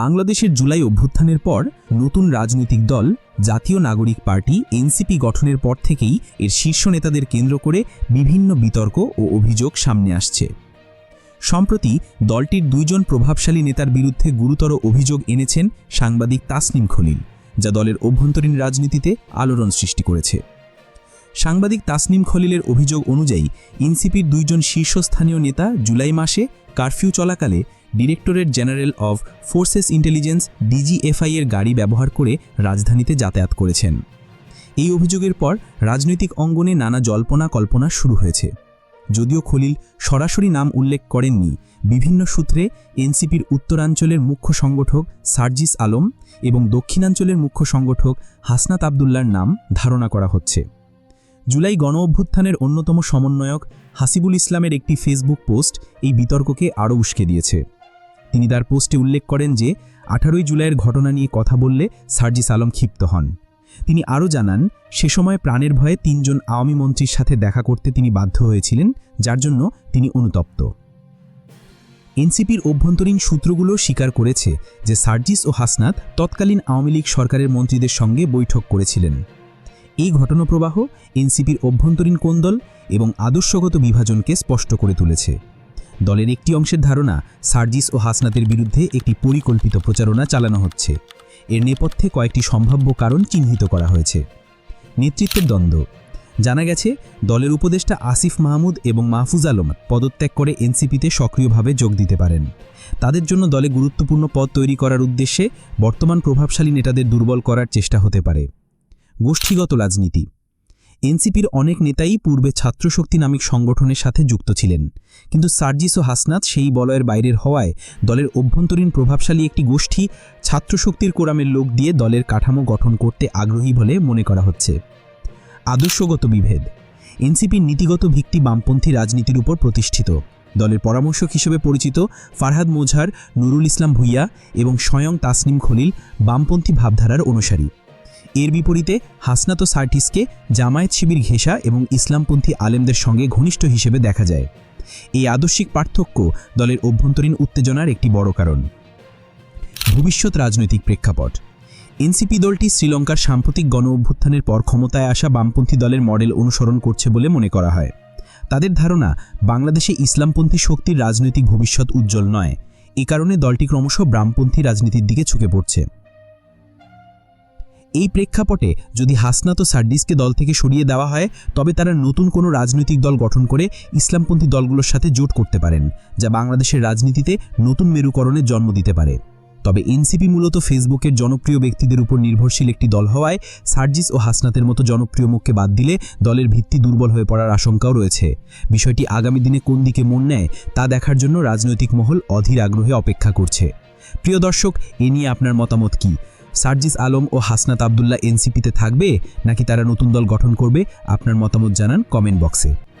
বাংলাদেশের জুলাই অভ্যুত্থানের পর নতুন রাজনৈতিক দল, জাতীয় নাগরিক পার্টি, এনসিপি গঠনের পর থেকেই এর শীর্ষ নেতাদের কেন্দ্র করে বিভিন্ন বিতর্ক ও অভিযোগ সামনে আসছে। সম্প্রতি দলটির দুইজন প্রভাবশালী নেতার বিরুদ্ধে গুরুতর অভিযোগ এনেছেন সাংবাদিক তাসনিম খলিল, যা দলের অভ্যন্তরীণ রাজনীতিতে আলোড়ন সৃষ্টি করেছে। সাংবাদিক তাসনিম খলিলের অভিযোগ অনুযায়ী, এনসিপির দুইজন শীর্ষস্থানীয় নেতা জুলাই মাসে কারফিউ চলাকালে directorate general of forces intelligence DGFI এর গাড়ি ব্যবহার করে রাজধানীতে যাতায়াত করেছেন। এই অভিযোগের পর রাজনৈতিক অঙ্গনে নানা জল্পনা কল্পনা শুরু হয়েছে। যদিও খলিল সরাসরি নাম উল্লেখ করেননি, বিভিন্ন সূত্রে এনসিপির উত্তরাঞ্চলের মুখ্য সংগঠক সার্জিস আলম এবং দক্ষিণাঞ্চলের মুখ্য সংগঠক হাসনাত আবদুল্লার নাম ধারণা করা হচ্ছে। জুলাই গণ অভ্যুত্থানের অন্যতম সমন্বয়ক হাসিবুল ইসলামের একটি ফেসবুক পোস্ট এই বিতর্ককে আরও উস্কে দিয়েছে। তিনি তার পোস্টে উল্লেখ করেন যে, আঠারোই জুলাইয়ের ঘটনা নিয়ে কথা বললে সার্জিস আলম ক্ষিপ্ত হন। তিনি আরও জানান, সে সময় প্রাণের ভয়ে তিনজন আওয়ামী মন্ত্রীর সাথে দেখা করতে তিনি বাধ্য হয়েছিলেন, যার জন্য তিনি অনুতপ্ত। এনসিপির অভ্যন্তরীণ সূত্রগুলো স্বীকার করেছে যে, সার্জিস ও হাসনাত তৎকালীন আওয়ামী লীগ সরকারের মন্ত্রীদের সঙ্গে বৈঠক করেছিলেন। এই ঘটনাপ্রবাহ এনসিপির অভ্যন্তরীণ কোন্দল এবং আদর্শগত বিভাজনকে স্পষ্ট করে তুলেছে। দলের একটি অংশের ধারণা, সার্জিস ও হাসনাতের বিরুদ্ধে একটি পরিকল্পিত প্রচারণা চালানো হচ্ছে। এর নেপথ্যে কয়েকটি সম্ভাব্য কারণ চিহ্নিত করা হয়েছে। নেতৃত্বের দ্বন্দ্ব। জানা গেছে, দলের উপদেষ্টা আসিফ মাহমুদ এবং মাহফুজ আলম পদত্যাগ করে এনসিপিতে সক্রিয়ভাবে যোগ দিতে পারেন। তাদের জন্য দলে গুরুত্বপূর্ণ পদ তৈরি করার উদ্দেশ্যে বর্তমান প্রভাবশালী নেতাদের দুর্বল করার চেষ্টা হতে পারে। গোষ্ঠীগত রাজনীতি। এনসিপির অনেক নেতাই পূর্বে ছাত্রশক্তি নামিক সংগঠনের সাথে যুক্ত ছিলেন। কিন্তু সার্জিস ও হাসনাত সেই বলয়ের বাইরের হওয়ায় দলের অভ্যন্তরীণ প্রভাবশালী একটি গোষ্ঠী ছাত্রশক্তির কোরামের লোক দিয়ে দলের কাঠামো গঠন করতে আগ্রহী বলে মনে করা হচ্ছে। আদর্শগত বিভেদ। এনসিপির নীতিগত ভিত্তি বামপন্থী রাজনীতির উপর প্রতিষ্ঠিত। দলের পরামর্শক হিসেবে পরিচিত ফারহাদ মোঝার নুরুল ইসলাম ভুইয়া এবং স্বয়ং তাসনিম খলিল বামপন্থী ভাবধারার অনুসারী। এর বিপরীতে হাসনাত সার্টিসকে জামায়াত শিবির ঘেঁষা এবং ইসলামপন্থী আলেমদের সঙ্গে ঘনিষ্ঠ হিসেবে দেখা যায়। এই আদর্শিক পার্থক্য দলের অভ্যন্তরীণ উত্তেজনার একটি বড় কারণ। ভবিষ্যৎ রাজনৈতিক প্রেক্ষাপট। এনসিপি দলটি শ্রীলঙ্কার সাম্প্রতিক গণ অভ্যুত্থানের পর ক্ষমতায় আসা বামপন্থী দলের মডেল অনুসরণ করছে বলে মনে করা হয়। তাদের ধারণা, বাংলাদেশে ইসলামপন্থী শক্তির রাজনৈতিক ভবিষ্যৎ উজ্জ্বল নয়। এ কারণে দলটি ক্রমশ বামপন্থী রাজনীতির দিকে ঝুঁকে পড়ছে। এই প্রেক্ষাপটে যদি হাসনাত ও সার্ডিসকে দল থেকে সরিয়ে দেওয়া হয়, তবে তারা নতুন কোনো রাজনৈতিক দল গঠন করে ইসলামপন্থী দলগুলোর সাথে জোট করতে পারেন, যা বাংলাদেশের রাজনীতিতে নতুন মেরুকরণের জন্ম দিতে পারে। তবে এনসিপি মূলত ফেসবুকের জনপ্রিয় ব্যক্তিদের উপর নির্ভরশীল একটি দল হওয়ায় সার্জিস ও হাসনাতের মতো জনপ্রিয় মুখকে বাদ দিলে দলের ভিত্তি দুর্বল হয়ে পড়ার আশঙ্কাও রয়েছে। বিষয়টি আগামী দিনে কোন দিকে মন নেয়, তা দেখার জন্য রাজনৈতিক মহল অধীর আগ্রহে অপেক্ষা করছে। প্রিয় দর্শক, এ নিয়ে আপনার মতামত কী? সার্জিস আলম ও হাসনাত আবদুল্লাহ এনসিপিতে থাকবে নাকি তারা নতুন দল গঠন করবে? আপনার মতামত জানান কমেন্ট বক্সে।